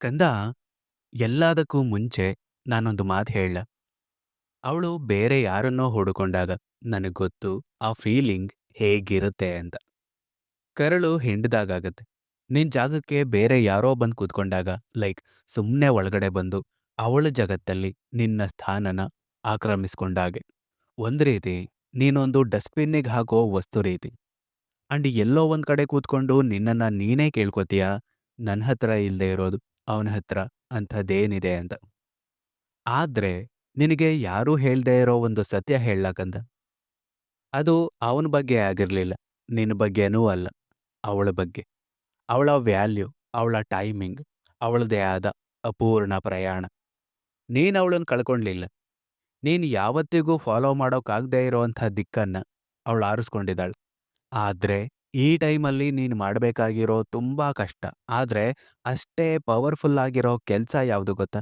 ಕಂದ ಎಲ್ಲದಕ್ಕೂ ಮುಂಚೆ ನಾನೊಂದು ಮಾತು ಹೇಳ ಅವಳು ಬೇರೆ ಯಾರನ್ನೋ ಹುಡುಕೊಂಡಾಗ ನನಗೆ ಗೊತ್ತು ಆ ಫೀಲಿಂಗ್ ಹೇಗಿರುತ್ತೆ ಅಂತ. ಕರಳು ಹಿಂಡ್ದಾಗತ್ತೆ ನಿನ್ ಜಾಗಕ್ಕೆ ಬೇರೆ ಯಾರೋ ಬಂದು ಕೂತ್ಕೊಂಡಾಗ, ಲೈಕ್ ಸುಮ್ಮನೆ ಒಳಗಡೆ ಬಂದು ಅವಳ ಜಗತ್ತಲ್ಲಿ ನಿನ್ನ ಸ್ಥಾನನ ಆಕ್ರಮಿಸ್ಕೊಂಡಾಗೆ ಒಂದ್ ರೀತಿ ನೀನೊಂದು ಡಸ್ಟ್ಬಿನ್ನಿಗೆ ಹಾಕೋ ವಸ್ತು ರೀತಿ. ಅಂಡ್ ಎಲ್ಲೋ ಒಂದ್ ಕಡೆ ಕೂತ್ಕೊಂಡು ನಿನ್ನನ್ನ ನೀನೇ ಕೇಳ್ಕೊತೀಯ? ನನ್ನ ಹತ್ರ ಇಲ್ಲದೆ ಇರೋದು. ಅವನ ಹತ್ರ ಅಂಥದ್ದೇನಿದೆ ಅಂತ. ಆದ್ರೆ ನಿನಗೆ ಯಾರೂ ಹೇಳ್ದೇ ಇರೋ ಒಂದು ಸತ್ಯ ಹೇಳಕ್ಕಂದ ಅದು ಅವನ ಬಗ್ಗೆ ಆಗಿರ್ಲಿಲ್ಲ, ನಿನ್ನ ಬಗ್ಗೆನೂ ಅಲ್ಲ, ಅವಳ ಬಗ್ಗೆ. ಅವಳ ವ್ಯಾಲ್ಯೂ, ಅವಳ ಟೈಮಿಂಗ್, ಅವಳದೇ ಆದ ಅಪೂರ್ಣ ಪ್ರಯಾಣ. ನೀನು ಅವಳನ್ನು ಕಳ್ಕೊಂಡ್ಲಿಲ್ಲ ನೀನು ಯಾವತ್ತಿಗೂ ಫಾಲೋ ಮಾಡೋಕ್ಕಾಗದೇ ಇರೋವಂಥ ದಿಕ್ಕನ್ನ ಅವಳು ಆರಿಸ್ಕೊಂಡಿದ್ದಾಳೆ. ಆದ್ರೆ ಈ ಟೈಮಲ್ಲಿ ನೀನು ಮಾಡಬೇಕಾಗಿರೋ ತುಂಬಾ ಕಷ್ಟ. ಆದ್ರೆ ಅಷ್ಟೇ ಪವರ್ಫುಲ್ ಆಗಿರೋ ಕೆಲಸ ಯಾವುದು ಗೊತ್ತಾ?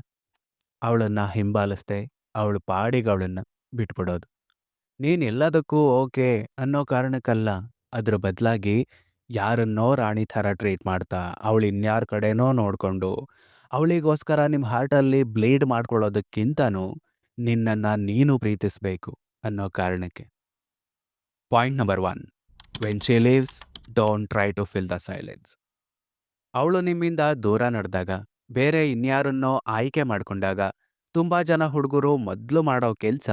ಅವಳನ್ನ ಹಿಂಬಾಲಿಸ್ದೆ, ಅವಳ ಪಾಡಿಗೆ ಬಿಟ್ಬಿಡೋದು. ನೀನ್ ಎಲ್ಲದಕ್ಕೂ ಓಕೆ ಅನ್ನೋ ಕಾರಣಕ್ಕಲ್ಲ, ಅದ್ರ ಬದಲಾಗಿ ಯಾರನ್ನೋ ರಾಣಿ ಥರ ಟ್ರೀಟ್ ಮಾಡ್ತಾ, ಅವಳು ಇನ್ಯಾರ ಕಡೆನೋ ನೋಡ್ಕೊಂಡು, ಅವಳಿಗೋಸ್ಕರ ನಿಮ್ಮ ಹಾರ್ಟಲ್ಲಿ ಬ್ಲೀಡ್ ಮಾಡ್ಕೊಳ್ಳೋದಕ್ಕಿಂತನೂ ನಿನ್ನನ್ನ ನೀನು ಪ್ರೀತಿಸ್ಬೇಕು ಅನ್ನೋ ಕಾರಣಕ್ಕೆ. Point number one. When she leaves don't try to fill the silence ಅವಳು ನಿಮ್ಮಿಂದ ದೂರ ನಡೆದಾಗ, ಬೇರೆ ಇನ್ಯಾರನ್ನೋ ಆಯ್ಕೆ ಮಾಡಿಕೊಂಡಾಗ, ತುಂಬ ಜನ ಹುಡುಗರು ಮೊದಲು ಮಾಡೋ ಕೆಲಸ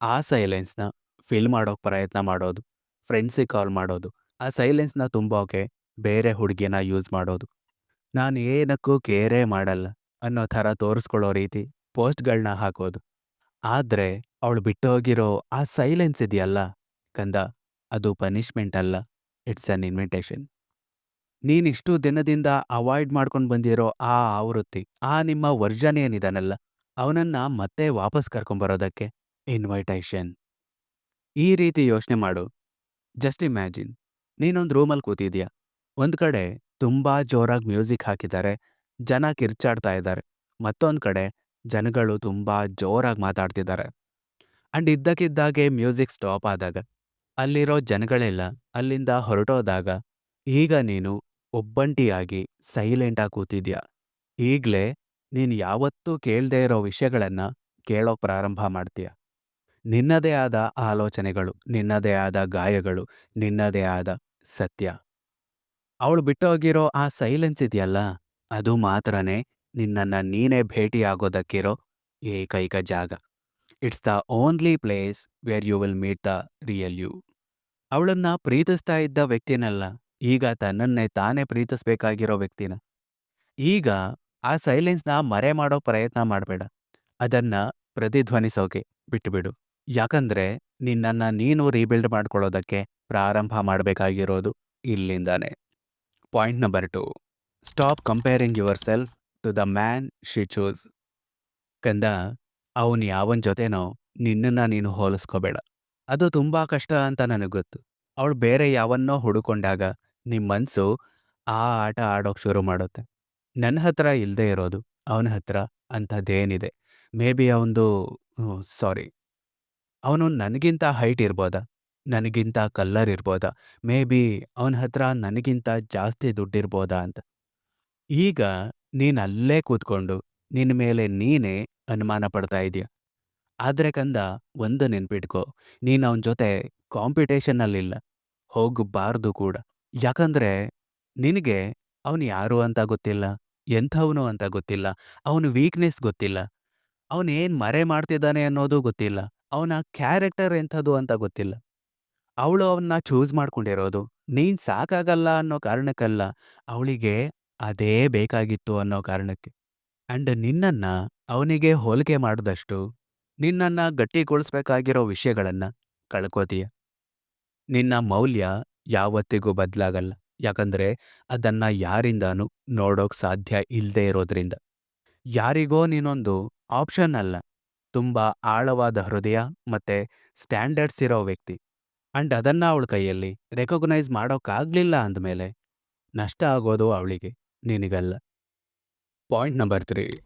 ಆ ಸೈಲೆನ್ಸ್ನ ಫಿಲ್ ಮಾಡೋಕೆ ಪ್ರಯತ್ನ ಮಾಡೋದು ಫ್ರೆಂಡ್ಸಿಗೆ ಕಾಲ್ ಮಾಡೋದು, ಆ ಸೈಲೆನ್ಸ್ನ ತುಂಬೋಕೆ ಬೇರೆ ಹುಡುಗಿನ ಯೂಸ್ ಮಾಡೋದು. ನಾನು ಏನಕ್ಕೂ ಕೇರೇ ಮಾಡಲ್ಲ ಅನ್ನೋ ಥರ ತೋರಿಸ್ಕೊಳ್ಳೋ ರೀತಿ ಪೋಸ್ಟ್ಗಳನ್ನ ಹಾಕೋದು. ಆದರೆ, ಅವಳು ಬಿಟ್ಟೋಗಿರೋ ಆ ಸೈಲೆನ್ಸ್ ಇದೆಯಲ್ಲ ಕಂದ ಅದು ಪನಿಷ್ಮೆಂಟ್ ಅಲ್ಲ ಇಟ್ಸ್ ಅನ್ ಇನ್ವಿಟೇಷನ್ ನೀನಿಷ್ಟು ದಿನದಿಂದ ಅವಾಯ್ಡ್ ಮಾಡ್ಕೊಂಡು ಬಂದಿರೋ ಆ ಆವೃತ್ತಿ, ಆ ನಿಮ್ಮ ವರ್ಜನ್ ಏನಿದಾನಲ್ಲ, ಅವನನ್ನ ಮತ್ತೆ ವಾಪಸ್ ಕರ್ಕೊಂಬರೋದಕ್ಕೆ ಇನ್ವೈಟೇಷನ್ ಈ ರೀತಿ ಯೋಚನೆ ಮಾಡು. ಜಸ್ಟ್ ಇಮ್ಯಾಜಿನ್ ನೀನೊಂದು ರೂಮಲ್ಲಿ ಕೂತಿದ್ಯಾ? ಒಂದು ಕಡೆ ತುಂಬಾ ಜೋರಾಗಿ ಮ್ಯೂಸಿಕ್ ಹಾಕಿದ್ದಾರೆ, ಜನ ಕಿರ್ಚಾಡ್ತಾ ಇದ್ದಾರೆ, ಮತ್ತೊಂದು ಕಡೆ ಜನಗಳು ತುಂಬಾ ಜೋರಾಗಿ ಮಾತಾಡ್ತಿದ್ದಾರೆ. ಅಂಡ್ ಇದ್ದಕ್ಕಿದ್ದಾಗೆ ಮ್ಯೂಸಿಕ್ ಸ್ಟಾಪ್ ಆದಾಗ ಅಲ್ಲಿರೋ ಜನಗಳೆಲ್ಲ ಅಲ್ಲಿಂದ ಹೊರಟೋದಾಗ, ಈಗ ನೀನು ಒಬ್ಬಂಟಿಯಾಗಿ ಸೈಲೆಂಟಾಗಿ ಕೂತಿದ್ಯಾ? ಈಗ್ಲೇ ನೀನು ಯಾವತ್ತೂ ಕೇಳದೇ ಇರೋ ವಿಷಯಗಳನ್ನು ಕೇಳೋ ಪ್ರಾರಂಭ ಮಾಡ್ತೀಯ? ನಿನ್ನದೇ ಆದ ಆಲೋಚನೆಗಳು, ನಿನ್ನದೇ ಆದ ಗಾಯಗಳು, ನಿನ್ನದೇ ಆದ ಸತ್ಯ. ಅವಳು ಬಿಟ್ಟೋಗಿರೋ ಆ ಸೈಲೆನ್ಸ್ ಇದೆಯಲ್ಲ? ಅದು ಮಾತ್ರನೇ ನಿನ್ನನ್ನ ನೀನೇ ಭೇಟಿಯಾಗೋದಕ್ಕಿರೋ ಏಕೈಕ ಜಾಗ. It's the only place where you will meet the real you. ಅವಳನ್ನ ಪ್ರೀತಿಸ್ತಾ ಇದ್ದ ವ್ಯಕ್ತಿನಲ್ಲ, ಈಗ ತನ್ನನ್ನೇ ತಾನೇ ಪ್ರೀತಿಸ್ಬೇಕಾಗಿರೋ ವ್ಯಕ್ತಿನ. ಈಗ ಆ ಸೈಲೆನ್ಸ್ನ ಮರೆ ಮಾಡೋ ಪ್ರಯತ್ನ ಮಾಡಬೇಡ. ಅದನ್ನ ಪ್ರತಿಧ್ವನಿಸೋಕೆ ಬಿಟ್ಟುಬಿಡು ಯಾಕಂದ್ರೆ ನಿನ್ನನ್ನ ನೀನು ರೀಬಿಲ್ಡ್ ಮಾಡ್ಕೊಳ್ಳೋದಕ್ಕೆ ಪ್ರಾರಂಭ ಮಾಡಬೇಕಾಗಿರೋದು ಇಲ್ಲಿಂದಾನೆ. Point number two. Stop comparing yourself to the man she choose. ಕಂದ, ಅವನು ಯಾವನ ಜೊತೆನೋ ನಿನ್ನನ್ನ ನೀನು ಹೋಲಿಸ್ಕೋಬೇಡ. ಅದು ತುಂಬಾ ಕಷ್ಟ ಅಂತ ನನಗೆ ಗೊತ್ತು. ಅವಳು ಬೇರೆ ಯಾವನ್ನೋ ಹುಡುಕೊಂಡಾಗ ನಿಮ್ಮ ಮನ್ಸು ಆ ಆಟ ಆಡೋಕ್ ಶುರು ಮಾಡುತ್ತೆ. ನನ್ನ ಹತ್ರ ಇಲ್ಲದೆ ಇರೋದು ಅವನ ಹತ್ರ ಅಂಥದ್ದೇನಿದೆ. ಮೇ ಬಿ ಅವನದು ಸಾರಿ. ಅವನು ನನಗಿಂತ ಹೈಟ್ ಇರ್ಬೋದ, ನನಗಿಂತ ಕಲ್ಲರ್ ಇರ್ಬೋದ, ಮೇ ಬಿ ಅವನ ಹತ್ರ ನನಗಿಂತ ಜಾಸ್ತಿ ದುಡ್ಡಿರ್ಬೋದ ಅಂತ. ಈಗ ನೀನ್ ಅಲ್ಲೇ ಕೂತ್ಕೊಂಡು ನಿನ್ನ ಮೇಲೆ ನೀನೇ ಅನುಮಾನ ಪಡ್ತಾ ಇದೀಯ. ಆದ್ರೆ ಕಂದ ಒಂದು ನೆನ್ಪಿಟ್ಕೋ, ನೀನು ಅವನ ಜೊತೆ ಕಾಂಪಿಟೇಷನ್ನಲ್ಲಿಲ್ಲ ಹೋಗಬಾರ್ದು ಕೂಡ. ಯಾಕಂದ್ರೆ ನಿನಗೆ ಅವನು ಯಾರು ಅಂತ ಗೊತ್ತಿಲ್ಲ, ಎಂಥವನು ಅಂತ ಗೊತ್ತಿಲ್ಲ, ಅವನ ವೀಕ್ನೆಸ್ ಗೊತ್ತಿಲ್ಲ, ಅವನು ಮರೆ ಮಾಡ್ತಿದ್ದಾನೆ ಅನ್ನೋದು ಗೊತ್ತಿಲ್ಲ, ಅವನ ಕ್ಯಾರೆಕ್ಟರ್ ಎಂಥದ್ದು ಅಂತ ಗೊತ್ತಿಲ್ಲ. ಅವಳು ಅವನ್ನ ಚೂಸ್ ಮಾಡ್ಕೊಂಡಿರೋದು, ನೀನ್ ಸಾಕಾಗಲ್ಲ ಅನ್ನೋ ಕಾರಣಕ್ಕಲ್ಲ, ಅವಳಿಗೆ ಅದೇ ಬೇಕಾಗಿತ್ತು ಅನ್ನೋ ಕಾರಣಕ್ಕೆ. ಅಂಡ್ ನಿನ್ನನ್ನ ಅವನಿಗೆ ಹೋಲಿಕೆ ಮಾಡಿದಷ್ಟು ನಿನ್ನನ್ನ ಗಟ್ಟಿಗೊಳಿಸ್ಬೇಕಾಗಿರೋ ವಿಷಯಗಳನ್ನು ಕಳ್ಕೋತೀಯ. ನಿನ್ನ ಮೌಲ್ಯ ಯಾವತ್ತಿಗೂ ಬದಲಾಗಲ್ಲ. ಯಾಕಂದ್ರೆ ಅದನ್ನ ಯಾರಿಂದನೂ ನೋಡೋಕೆ ಸಾಧ್ಯ ಇಲ್ದೇ ಇರೋದ್ರಿಂದ. ಯಾರಿಗೋ ನೀನೊಂದು ಆಪ್ಷನ್ ಅಲ್ಲ. ತುಂಬಾ ಆಳವಾದ ಹೃದಯ ಮತ್ತೆ ಸ್ಟ್ಯಾಂಡರ್ಡ್ಸ್ ಇರೋ ವ್ಯಕ್ತಿ. ಅಂಡ್ ಅದನ್ನ ಅವಳ ಕೈಯಲ್ಲಿ ರೆಕಗ್ನೈಸ್ ಮಾಡೋಕ್ಕಾಗಲಿಲ್ಲ ಅಂದಮೇಲೆ ನಷ್ಟ ಆಗೋದು ಅವಳಿಗೆ, ನಿನಗಲ್ಲ. Point number three.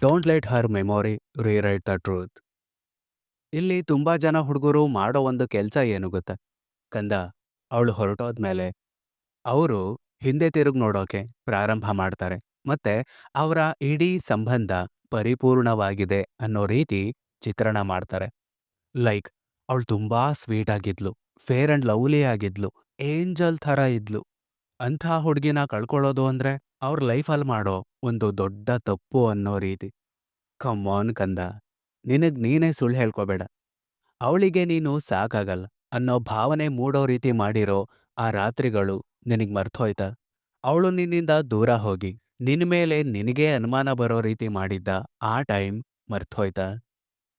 Don't let her memory rewrite the truth ಇಲ್ಲಿ ತುಂಬಾ ಜನ ಹುಡುಗರು ಮಾಡೋ ಒಂದು ಕೆಲಸ ಏನು ಗೊತ್ತಾ? ಕಂದ, ಅವಳು ಹೊರಟೋದ್ಮೇಲೆ ಅವರು ಹಿಂದೆ ತಿರುಗಿ ನೋಡೋಕೆ ಪ್ರಾರಂಭ ಮಾಡ್ತಾರೆ. ಮತ್ತೆ ಅವರ ಇಡೀ ಸಂಬಂಧ ಪರಿಪೂರ್ಣವಾಗಿದೆ ಅನ್ನೋ ರೀತಿ ಚಿತ್ರಣ ಮಾಡ್ತಾರೆ. ಲೈಕ್, ಅವಳು ತುಂಬಾ ಸ್ವೀಟ್ ಆಗಿದ್ಲು, ಫೇರ್ ಅಂಡ್ ಲವ್ಲಿ ಆಗಿದ್ಲು, ಏಂಜಲ್ ಥರ ಇದ್ಲು. ಅಂಥ ಹುಡುಗಿನ ಕಳ್ಕೊಳ್ಳೋದು ಅಂದ್ರೆ ಅವ್ರ ಲೈಫಲ್ಲಿ ಮಾಡೋ ಒಂದು ದೊಡ್ಡ ತಪ್ಪು ಅನ್ನೋ ರೀತಿ. ಕಮ್ಮಾನ್ ಕಂದ, ನಿನಗ್ ನೀನೇ ಸುಳ್ಳು ಹೇಳ್ಕೋಬೇಡ. ಅವಳಿಗೆ ನೀನು ಸಾಕಾಗಲ್ಲ. ಅನ್ನೋ ಭಾವನೆ ಮೂಡೋ ರೀತಿ ಮಾಡಿರೋ ಆ ರಾತ್ರಿಗಳು ನಿನಗ್ ಮರ್ತೋಯ್ತಾ. ಅವಳು ನಿನ್ನಿಂದ ದೂರ ಹೋಗಿ, ನಿನ್ ಮೇಲೆ ನಿನಗೇ ಅನುಮಾನ ಬರೋ ರೀತಿ ಮಾಡಿದ್ದ ಆ ಟೈಮ್ ಮರ್ತೋಯ್ತಾ.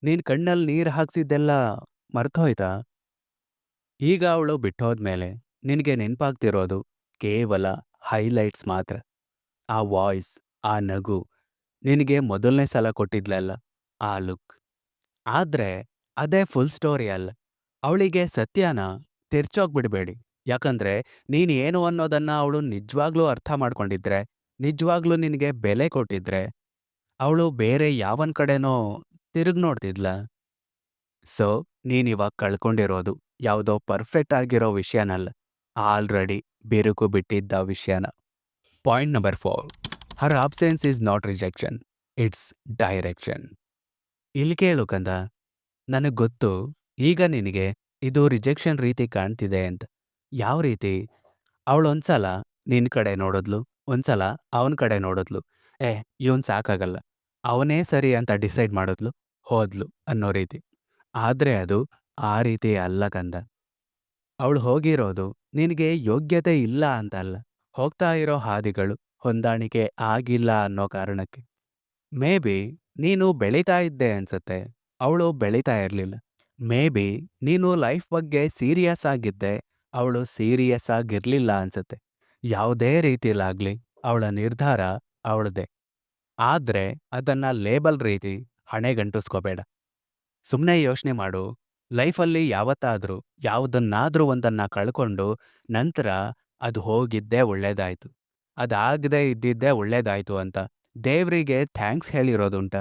ನೀನ್ ಕಣ್ಣಲ್ಲಿ ನೀರ್ ಹಾಕ್ಸಿದ್ದೆಲ್ಲ ಮರ್ತೋಯ್ತಾ? ಈಗ ಅವಳು ಬಿಟ್ಟೋದ್ಮೇಲೆ ನಿನಗೆ ನೆನ್ಪಾಗ್ತಿರೋದು ಕೇವಲ ಹೈಲೈಟ್ಸ್ ಮಾತ್ರ. ಆ ವಾಯ್ಸ್, ಆ ನಗು ನಿನಗೆ ಮೊದಲನೇ ಸಲ ಕೊಟ್ಟಿದ್ಲಲ್ಲ ಆ ಲುಕ್. ಆದ್ರೆ ಅದೇ ಫುಲ್ ಸ್ಟೋರಿ ಅಲ್ಲ. ಅವಳಿಗೆ ಸತ್ಯನ ತಿರ್ಚೋಗ್ಬಿಡ್ಬೇಡಿ ಯಾಕಂದ್ರೆ ನೀನು ಏನು ಅನ್ನೋದನ್ನ ಅವಳು ನಿಜವಾಗ್ಲೂ ಅರ್ಥ ಮಾಡ್ಕೊಂಡಿದ್ರೆ, ನಿಜವಾಗ್ಲೂ ನಿನಗೆ ಬೆಲೆ ಕೊಟ್ಟಿದ್ರೆ, ಅವಳು ಬೇರೆ ಯಾವನ್ ಕಡೆನೋ ತಿರುಗ್ ನೋಡ್ತಿದ್ಲ. ಸೊ, ನೀನಿವಾಗ ಕಳ್ಕೊಂಡಿರೋದು ಯಾವುದೋ ಪರ್ಫೆಕ್ಟ್ ಆಗಿರೋ ವಿಷಯನಲ್ಲ, ಆಲ್ರೆಡಿ ಬಿರುಕು ಬಿಟ್ಟಿದ್ದ ವಿಷಯನ. Point number four. Her absence is not rejection it's direction ಇಲ್ಲಿ ಕೇಳು ಕಂದ, ನನಗೆ ಗೊತ್ತು, ಈಗ ನಿನಗೆ ಇದು ರಿಜೆಕ್ಷನ್ ರೀತಿ ಕಾಣ್ತಿದೆ ಅಂತ. ಯಾವ ರೀತಿ? ಅವಳೊಂದ್ಸಲ ನಿನ್ ಕಡೆ ನೋಡಿದ್ಲು, ಒಂದ್ಸಲ ಅವನ ಕಡೆ ನೋಡಿದ್ಲು. ಏ, ಇವನ್ ಸಾಕಾಗಲ್ಲ. ಅವನೇ ಸರಿ ಅಂತ ಡಿಸೈಡ್ ಮಾಡಿದ್ಲು, ಹೋದ್ಲು ಅನ್ನೋ ರೀತಿ. ಆದ್ರೆ ಅದು ಆ ರೀತಿ ಅಲ್ಲ ಕಂದ. ಅವಳು ಹೋಗಿರೋದು ನಿನಗೆ ಯೋಗ್ಯತೆ ಇಲ್ಲ ಅಂತ ಅಲ್ಲ. ಹೋಗ್ತಾ ಇರೋ ಹಾದಿಗಳು ಹೊಂದಾಣಿಕೆ ಆಗಿಲ್ಲ ಅನ್ನೋ ಕಾರಣಕ್ಕೆ. ಮೇ ಬಿ ನೀನು ಬೆಳೀತಾ ಇದ್ದೆ ಅನ್ಸತ್ತೆ. ಅವಳು ಬೆಳೀತಾ ಇರಲಿಲ್ಲ. ಮೇ ಬಿ ನೀನು ಲೈಫ್ ಬಗ್ಗೆ ಸೀರಿಯಸ್ ಆಗಿದ್ದೆ. ಅವಳು ಸೀರಿಯಸ್ ಆಗಿರ್ಲಿಲ್ಲ ಅನ್ಸತ್ತೆ. ಯಾವುದೇ ರೀತಿಲಾಗ್ಲಿ ಅವಳ ನಿರ್ಧಾರ ಅವಳದೇ. ಆದ್ರೆ ಅದನ್ನ ಲೇಬಲ್ ರೀತಿ ಹಣೆಗಂಟಿಸ್ಕೋಬೇಡ. ಸುಮ್ಮನೆ ಯೋಚನೆ ಮಾಡು. ಲೈಫಲ್ಲಿ ಯಾವತ್ತಾದ್ರೂ, ಯಾವುದನ್ನಾದರೂ ಒಂದನ್ನ ಕಳ್ಕೊಂಡು ನಂತರ ಅದು ಹೋಗಿದ್ದೇ ಒಳ್ಳೇದಾಯ್ತು. ಅದಾಗದೆ ಇದ್ದಿದ್ದೇ ಒಳ್ಳೇದಾಯ್ತು ಅಂತ ದೇವ್ರಿಗೆ ಥ್ಯಾಂಕ್ಸ್ ಹೇಳಿರೋದುಂಟ.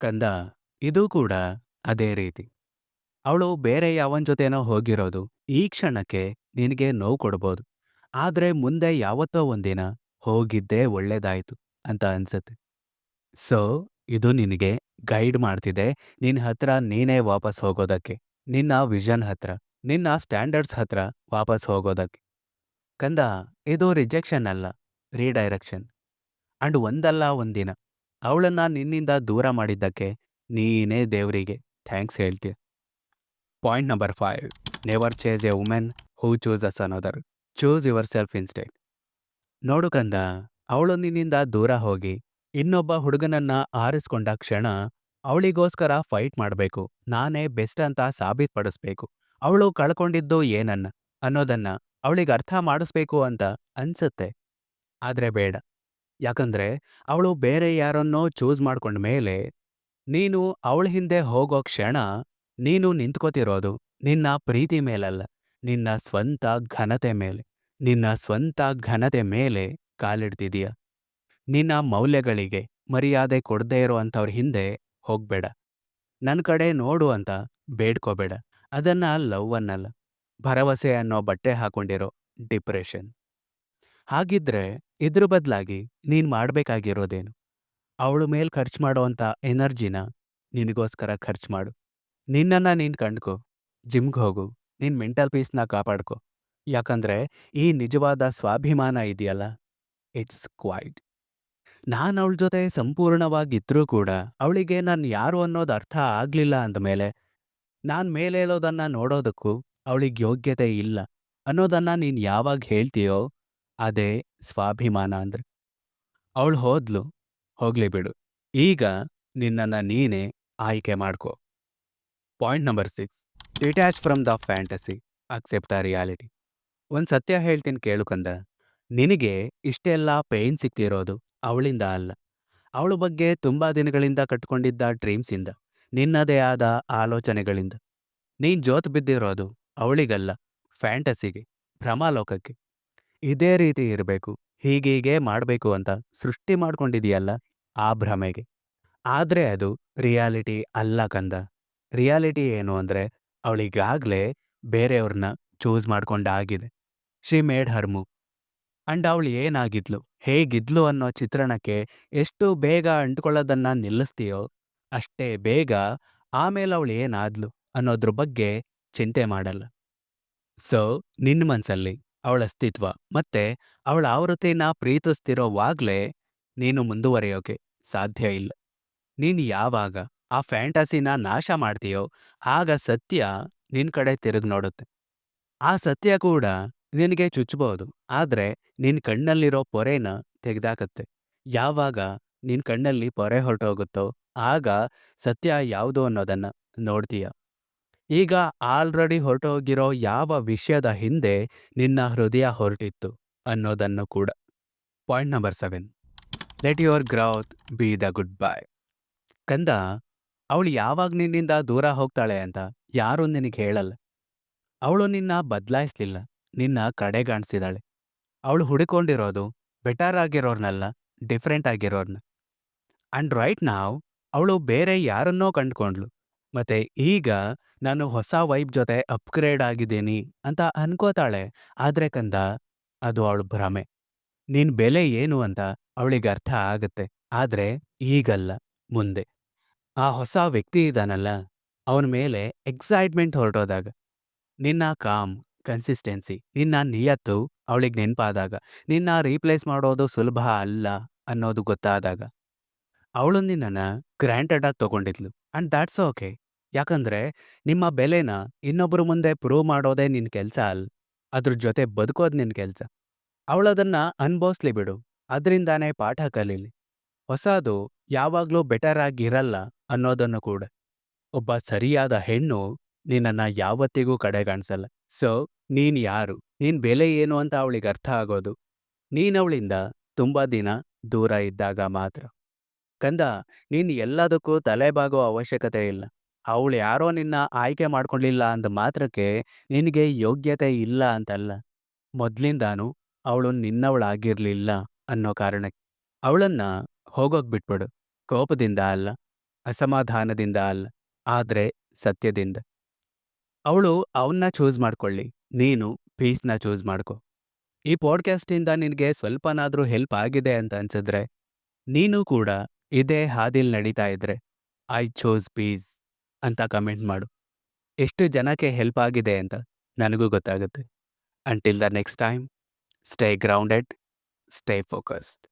ಕಂದ, ಇದು ಕೂಡ ಅದೇ ರೀತಿ. ಅವಳು ಬೇರೆ ಯಾವನ್ ಜೊತೆನೋ ಹೋಗಿರೋದು, ಈ ಕ್ಷಣಕ್ಕೆ ನಿನಗೆ ನೋವು ಕೊಡ್ಬೋದು. ಆದ್ರೆ ಮುಂದೆ ಯಾವತ್ತೋ ಒಂದಿನ ಹೋಗಿದ್ದೇ ಒಳ್ಳೇದಾಯ್ತು ಅಂತ ಅನ್ಸತ್ತೆ. ಸೊ, ಇದು ನಿನಗೆ ಗೈಡ್ ಮಾಡ್ತಿದೆ ನಿನ್ನ ಹತ್ರ ನೀನೇ ವಾಪಸ್ ಹೋಗೋದಕ್ಕೆ. ನಿನ್ನ ವಿಷನ್ ಹತ್ರ, ನಿನ್ನ ಸ್ಟ್ಯಾಂಡರ್ಡ್ಸ್ ಹತ್ರ ವಾಪಸ್ ಹೋಗೋದಕ್ಕೆ. ಕಂದ, ಇದು ರಿಜೆಕ್ಷನ್ ಅಲ್ಲ. ರೀಡೈರೆಕ್ಷನ್ ಅಂಡ್ ಒಂದಲ್ಲ ಒಂದಿನ. ಅವಳನ್ನ ನಿನ್ನಿಂದ ದೂರ ಮಾಡಿದ್ದಕ್ಕೆ ನೀನೇ ದೇವರಿಗೆ ಥ್ಯಾಂಕ್ಸ್ ಹೇಳ್ತೀಯ. Point number five never chase a women who chooses another choose yourself instead ನೋಡು ಕಂದ, ಅವಳು ನಿನ್ನಿಂದ ದೂರ ಹೋಗಿ ಇನ್ನೊಬ್ಬ ಹುಡುಗನನ್ನ ಆರಿಸ್ಕೊಂಡ ಕ್ಷಣ ಅವಳಿಗೋಸ್ಕರ ಫೈಟ್ ಮಾಡಬೇಕು. ನಾನೇ ಬೆಸ್ಟ್ ಅಂತ ಸಾಬೀತ್ಪಡಿಸ್ಬೇಕು. ಅವಳು ಕಳ್ಕೊಂಡಿದ್ದು ಏನನ್ನ ಅನ್ನೋದನ್ನ ಅವಳಿಗೆ ಅರ್ಥ ಮಾಡಿಸ್ಬೇಕು ಅಂತ ಅನ್ಸುತ್ತೆ. ಆದ್ರೆ ಬೇಡ. ಯಾಕಂದ್ರೆ ಅವಳು ಬೇರೆ ಯಾರನ್ನೋ ಚೂಸ್ ಮಾಡ್ಕೊಂಡ ಮೇಲೆ ನೀನು ಅವಳ ಹಿಂದೆ ಹೋಗೋ ಕ್ಷಣ ನೀನು ನಿಂತ್ಕೋತಿರೋದು ನಿನ್ನ ಪ್ರೀತಿ ಮೇಲಲ್ಲ, ನಿನ್ನ ಸ್ವಂತ ಘನತೆ ಮೇಲೆ. ನಿನ್ನ ಸ್ವಂತ ಘನತೆ ಮೇಲೆ ಕಾಲಿಡ್ತಿದೀಯ. ನಿನ್ನ ಮೌಲ್ಯಗಳಿಗೆ ಮರ್ಯಾದೆ ಕೊಡದೇ ಇರೋ ಅಂಥವ್ರ ಹಿಂದೆ ಹೋಗ್ಬೇಡ. ನನ್ನ ಕಡೆ ನೋಡು ಅಂತ ಬೇಡ್ಕೋಬೇಡ. ಅದನ್ನ ಲವ್ ಅನ್ನಲ್ಲ. ಭರವಸೆ ಅನ್ನೋ ಬಟ್ಟೆ ಹಾಕೊಂಡಿರೋ ಡಿಪ್ರೆಷನ್. ಹಾಗಿದ್ರೆ ಇದ್ರ ಬದಲಾಗಿ ನೀನು ಮಾಡಬೇಕಾಗಿರೋದೇನು? ಅವಳು ಮೇಲೆ ಖರ್ಚು ಮಾಡೋವಂಥ ಎನರ್ಜಿನ ನಿನಗೋಸ್ಕರ ಖರ್ಚು ಮಾಡು. ನಿನ್ನನ್ನ ನೀನು ಕಂಡ್ಕೊ. ಜಿಮ್ಗೆ ಹೋಗು. ನಿನ್ನ ಮೆಂಟಲ್ ಪೀಸ್ನ ಕಾಪಾಡ್ಕೊ. ಯಾಕಂದ್ರೆ ಈ ನಿಜವಾದ ಸ್ವಾಭಿಮಾನ ಇದೆಯಲ್ಲ? It's quiet. ನಾನು ಅವಳ ಜೊತೆ ಸಂಪೂರ್ಣವಾಗಿದ್ದರೂ ಕೂಡ ಅವಳಿಗೆ ನಾನು ಯಾರು ಅನ್ನೋದು ಅರ್ಥ ಆಗಲಿಲ್ಲ ಅಂದಮೇಲೆ ನಾನು ಮೇಲೇಳೋದನ್ನು ನೋಡೋದಕ್ಕೂ ಅವಳಿಗೆ ಯೋಗ್ಯತೆ ಇಲ್ಲ ಅನ್ನೋದನ್ನ ನೀನು ಯಾವಾಗ ಹೇಳ್ತೀಯೋ ಅದೇ ಸ್ವಾಭಿಮಾನ ಅಂದ್ರೆ. ಅವಳು ಹೋದ್ಲು, ಹೋಗ್ಲಿ ಬಿಡು. ಈಗ ನಿನ್ನನ್ನ ನೀನೇ ಆಯ್ಕೆ ಮಾಡ್ಕೊ. Point number six. Detach from the fantasy. Accept the reality. ಒಂದು ಸತ್ಯ ಹೇಳ್ತೀನಿ ಕೇಳುಕಂದ ನಿನಗೆ ಇಷ್ಟೆಲ್ಲ ಪೇಯ್ನ್ ಸಿಕ್ತಿರೋದು ಅವಳಿಂದ ಅಲ್ಲ. ಅವಳ ಬಗ್ಗೆ ತುಂಬಾ ದಿನಗಳಿಂದ ಕಟ್ಕೊಂಡಿದ್ದ ಡ್ರೀಮ್ಸಿಂದ, ನಿನ್ನದೇ ಆದ ಆಲೋಚನೆಗಳಿಂದ. ನೀನು ಜೋತ್ ಬಿದ್ದಿರೋದು ಅವಳಿಗಲ್ಲ, ಫ್ಯಾಂಟಸಿಗೆ, ಭ್ರಮಾಲೋಕಕ್ಕೆ. ಇದೇ ರೀತಿ ಇರಬೇಕು. ಹೀಗೀಗೆ ಮಾಡಬೇಕು ಅಂತ ಸೃಷ್ಟಿ ಮಾಡ್ಕೊಂಡಿದೆಯಲ್ಲ ಆ ಭ್ರಮೆಗೆ. ಆದ್ರೆ ಅದು ರಿಯಾಲಿಟಿ ಅಲ್ಲ ಕಂದ. ರಿಯಾಲಿಟಿ ಏನು ಅಂದರೆ ಅವಳಿಗಾಗಲೇ ಬೇರೆಯವ್ರನ್ನ choose ಮಾಡ್ಕೊಂಡಾಗಿದೆ. She made her move. And ಅವಳು ಏನಾಗಿದ್ಲು ಹೇಗಿದ್ಲು ಅನ್ನೋ ಚಿತ್ರಣಕ್ಕೆ ಎಷ್ಟು ಬೇಗ ಅಂಟ್ಕೊಳ್ಳೋದನ್ನು ನಿಲ್ಲಿಸ್ತೀಯೋ, ಅಷ್ಟೇ ಬೇಗ ಆಮೇಲೆ ಅವಳು ಏನಾದ್ಲು ಅನ್ನೋದ್ರ ಬಗ್ಗೆ ಚಿಂತೆ ಮಾಡಲ್ಲ. ಸೊ, ನಿನ್ನ ಮನ್ಸಲ್ಲಿ ಅವಳ ಅಸ್ತಿತ್ವ ಮತ್ತೆ ಅವಳ ಆವೃತ್ತಿನ ಪ್ರೀತಿಸ್ತಿರೋವಾಗ್ಲೇ ನೀನು ಮುಂದುವರಿಯೋಕೆ ಸಾಧ್ಯ ಇಲ್ಲ. ನೀನು ಯಾವಾಗ ಆ ಫ್ಯಾಂಟಸಿನ ನಾಶ ಮಾಡ್ತೀಯೋ, ಆಗ ಸತ್ಯ ನಿನ್ ಕಡೆ ತಿರುಗ್ ನೋಡುತ್ತೆ. ಆ ಸತ್ಯ ಕೂಡ ನಿನಗೆ ಚುಚ್ಚಬಹುದು ಆದ್ರೆ ನಿನ್ ಕಣ್ಣಲ್ಲಿರೋ ಪೊರೆನ ತೆಗೆದಾಕತ್ತೆ ಯಾವಾಗ ನಿನ್ ಕಣ್ಣಲ್ಲಿ ಪೊರೆ ಹೊರಟೋಗುತ್ತೋ ಆಗ ಸತ್ಯ ಯಾವುದು ಅನ್ನೋದನ್ನ ನೋಡ್ತೀಯ. ಈಗ ಆಲ್ರೆಡಿ ಹೊರಟೋಗಿರೋ ಯಾವ ವಿಷಯದ ಹಿಂದೆ ನಿನ್ನ ಹೃದಯ ಹೊರಟಿತ್ತು ಅನ್ನೋದನ್ನು ಕೂಡ. Point number seven let your growth be the goodbye. ಕಂದ, ಅವಳು ಯಾವಾಗ ನಿನ್ನಿಂದ ದೂರ ಹೋಗ್ತಾಳೆ ಅಂತ ಯಾರೂ ನಿನಗೆ ಹೇಳಲ್ಲ. ಅವಳು ನಿನ್ನ ಬದಲಾಯಿಸ್ಲಿಲ್ಲ ನಿನ್ನ ಕಡೆಗಾಣಿಸಿದಾಳೆ. ಅವಳು ಹುಡುಕೊಂಡಿರೋದು ಬೆಟರ್ ಆಗಿರೋರ್ನಲ್ಲ, ಡಿಫರೆಂಟ್ ಆಗಿರೋರ್ನ. ಅಂಡ್ ರೈಟ್ ನಾವು ಅವಳು ಬೇರೆ ಯಾರನ್ನೋ ಕಂಡ್ಕೊಂಡ್ಳು. ಮತ್ತೆ ಈಗ ನಾನು ಹೊಸ ವೈಬ್ ಜೊತೆ ಅಪ್‌ಗ್ರೇಡ್ ಆಗಿದ್ದೀನಿ ಅಂತ ಅನ್ಕೋತಾಳೆ. ಆದ್ರೆ ಕಂದ, ಅದು ಅವಳು ಭ್ರಮೆ. ನಿನ್ ಬೆಲೆ ಏನು ಅಂತ ಅವಳಿಗೆ ಅರ್ಥ ಆಗತ್ತೆ. ಆದ್ರೆ ಈಗಲ್ಲ, ಮುಂದೆ. ಆ ಹೊಸ ವ್ಯಕ್ತಿ ಇದ್ದಾನಲ್ಲ ಅವನ ಮೇಲೆ ಎಕ್ಸೈಟ್‌ಮೆಂಟ್ ಹೊರಟೋದಾಗ. ನಿನ್ನ ಕಾಮ್, ಕನ್ಸಿಸ್ಟೆನ್ಸಿ, ನಿನ್ನ ನಿಯತ್ತು ಅವಳಿಗೆ ನೆನಪಾದಾಗ ನಿನ್ನ ರೀಪ್ಲೇಸ್ ಮಾಡೋದು ಸುಲಭ ಅಲ್ಲ ಅನ್ನೋದು ಗೊತ್ತಾದಾಗ. ಅವಳು ನಿನ್ನನ್ನು ಗ್ರಾಂಟೆಡ್ ಆಗಿ ತಗೊಂಡಿದ್ಲು. And that's okay. ಯಾಕಂದ್ರೆ ನಿಮ್ಮ ಬೆಲೆನ ಇನ್ನೊಬ್ರ ಮುಂದೆ ಪ್ರೂವ್ ಮಾಡೋದೇ ನಿನ್ ಕೆಲ್ಸ ಅಲ್ ಅದ್ರ ಜೊತೆ ಬದುಕೋದ್ ನಿನ್ ಕೆಲ್ಸ. ಅವಳದನ್ನ ಅನುಭವಿಸ್ಲಿ ಬಿಡು. ಅದ್ರಿಂದಾನೇ ಪಾಠ ಕಲೀಲಿ. ಹೊಸದು ಯಾವಾಗ್ಲೂ ಬೆಟರ್ ಆಗಿರಲ್ಲ ಅನ್ನೋದನ್ನು ಕೂಡ. ಒಬ್ಬ ಸರಿಯಾದ ಹೆಣ್ಣು ನಿನ್ನನ್ನ ಯಾವತ್ತಿಗೂ ಕಡೆಗಾಣಿಸಲ್ಲ. ಸೊ, ನೀನ್ ಯಾರು, ನಿನ್ ಬೆಲೆ ಏನು ಅಂತ ಅವಳಿಗೆ ಅರ್ಥ ಆಗೋದು ನೀನವಳಿಂದ ತುಂಬಾ ದಿನ ದೂರ ಇದ್ದಾಗ ಮಾತ್ರ. ಕಂದ, ನೀನು ಎಲ್ಲದಕ್ಕೂ ತಲೆಬಾಗೋ ಅವಶ್ಯಕತೆ ಇಲ್ಲ. ಅವಳು ಯಾರೋ ನಿನ್ನ ಆಯ್ಕೆ ಮಾಡ್ಕೊಂಡಿಲ್ಲ ಅಂದ ಮಾತ್ರಕ್ಕೆ ನಿನಗೆ ಯೋಗ್ಯತೆ ಇಲ್ಲ ಅಂತಲ್ಲ. ಮೊದ್ಲಿಂದಾನು ಅವಳು ನಿನ್ನವಳಾಗಿರ್ಲಿಲ್ಲ ಅನ್ನೋ ಕಾರಣಕ್ಕೆ. ಅವಳನ್ನ ಹೋಗೋಕ್ ಬಿಟ್ಬಿಡು. ಕೋಪದಿಂದ ಅಲ್ಲ, ಅಸಮಾಧಾನದಿಂದ ಅಲ್ಲ, ಆದ್ರೆ ಸತ್ಯದಿಂದ. ಅವಳು ಅವನ್ನ ಚೂಸ್ ಮಾಡ್ಕೊಳ್ಳಿ. ನೀನು ಪೀಸ್‌ನ ಚೂಸ್ ಮಾಡ್ಕೊ. ಈ ಪಾಡ್‌ಕ್ಯಾಸ್ಟಿಂದ ನಿನಗೆ ಸ್ವಲ್ಪನಾದ್ರೂ ಹೆಲ್ಪ್ ಆಗಿದೆ ಅಂತ ಅನ್ಸಿದ್ರೆ, ನೀನು ಕೂಡ ಇದೇ ಹಾದಿಲ್ ನಡೀತಾ ಇದ್ರೆ ಐ ಚೋಸ್ ಪೀಸ್ ಅಂತ ಕಮೆಂಟ್ ಮಾಡು. ಎಷ್ಟು ಜನಕ್ಕೆ ಹೆಲ್ಪ್ ಆಗಿದೆ ಅಂತ ನನಗೂ ಗೊತ್ತಾಗುತ್ತೆ. Until the next time, stay grounded, stay focused.